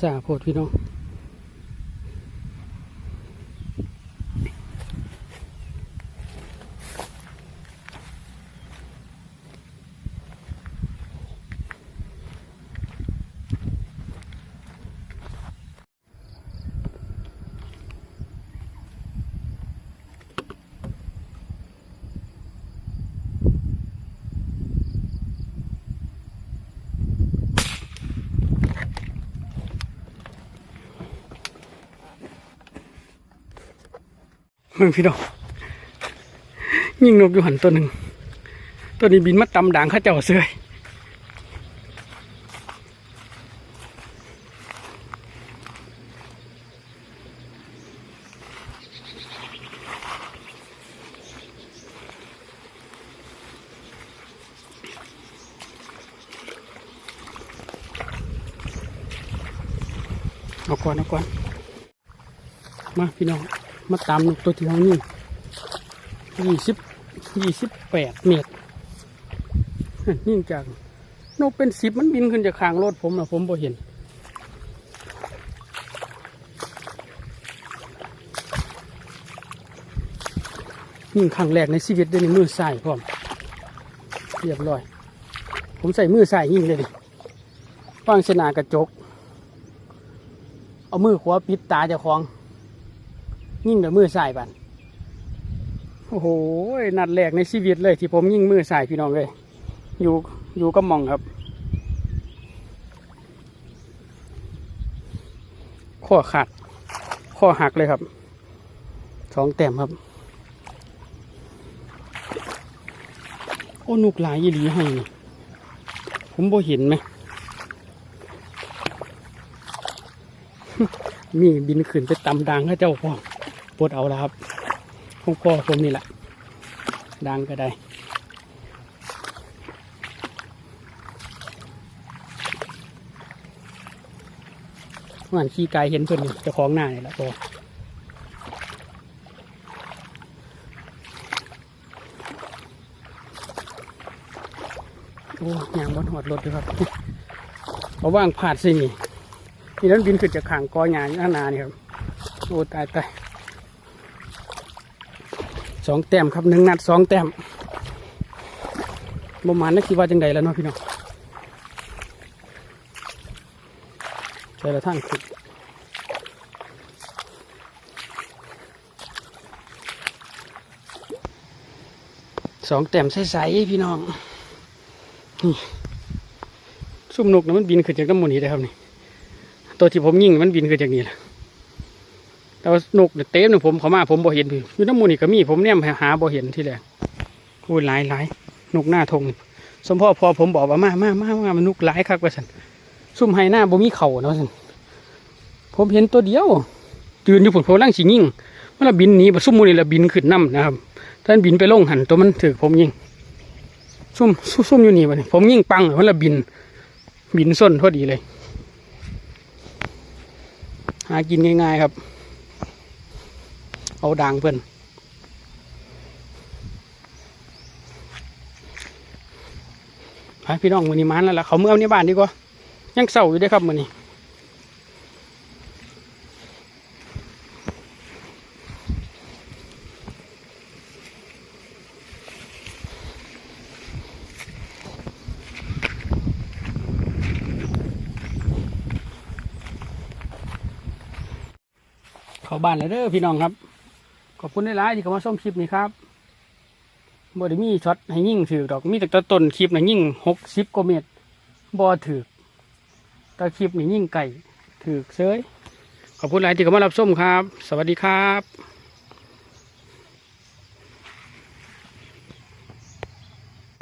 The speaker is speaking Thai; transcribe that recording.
สาโพดพี่น้อง มึงพี่น้องยิงนกอยู่หันตัวหนึ่งตัวนี้บินมาตำด่างข้าเจ้าเสื้อยเอาก่อนเอาก่อนมาพี่น้อง มาตามนกตัวที่เขานี่ยี่สิบยี่สิบแปดเมตรนี่จากนกเป็นสิบมันบินขึ้นจากคางรถผมนะผมบ่เห็นยิ่ครั้งแรกในชีวิตด้วยนี่มือใส่พร้อมเรียบร้อย ผมใส่มือใส่ยิ่งเลยดิวางชนากระจก เอามือขวาปิดตาเจ้าของ ยิ่งแต่มือสายบันโอ้โหนัดแรกในชีวิตเลยที่ผมยิ่งมือสายพี่น้องเลย อยู่อยู่ก็มองครับข้อขาดข้อหักเลยครับสองแต้มครับ โอ้นุกหลายยี่หลีให้ ผมบ่เห็นไหม มีบินขึ้นไปตำดังให้เจ้าพ่อ ปวดเอาแล้วครับของพ่อผมนี่แหละ ดังก็ได้หวานขี้กายเห็นเพิ่นนี่เจะคล้าของหน้านี่แหละพอโอ้ยางบนหอดรถด้วยครับเอาว่างผาดสินี่นี่นั้นบินขึ้นจากขางกอหยาหน้านานี่ครับ โอ้ตายตาย สองแต้มครับหนึ่งนัดสองแต้มประมาณนักคิดว่าจังใดแล้วเนาะพี่น้องใช่ละท่านคือสองแต้มใสๆพี่น้องนี่ซุ่มนกนะมันบินขึ้นจากน้ำมูลนี้ได้ครับนี่ตัวที่ผมยิงมันบินขึ้นจากนี้แหละ แต่ว่านกเนี่ยเต็มหนึ่ผมเขามาผมบ่เห็นพี่อยู่น้ำมูลนี่ก็มีผมเนี่ยหาบ่เห็นที่แรกโอ้ยหลายหลายนกหน้าทงสมพ่อพอผมบอกว่ามามามามามันนกหลายคักว่าสันซุ่มไฮหน้าบ่มีเข่าเนาะสันผมเห็นตัวเดียวยืนอยู่ผลโพล่างสิยิงมันละบินหนีบ่ซุ่มมูลนี่ละบินขึ้นน้ำนะครับท่านบินไปลงหันตัวมันถือผมยิงซุ่มซุ่มอยู่นี่วะนี่ผมยิงปังมันละบิน บินส้นพอดีเลย หากินง่ายๆครับ เอาด่างเพื่อนไปพี่น้องมือนี้มันแล้วล่ะเขาเมื่อเอาในบ้านดีกว่ายังเศร้าอยู่ด้อครับมือนี้เขาบ้านแล้วเด้อพี่น้องครับ อบคุณหลายๆที่เข้ามาชมคลิปนี้ครับบอด้มีช็อตให้ยิ่งถือดอกมีแต่ตัวต้นคลิปนะยิ่งหกสิบกว่าเมตรบอถือแต่คลิปนี่ยิ่งไก่ถือเซยขอบคุณหลายที่เข้ามารับชมครับ สวัสดีครับ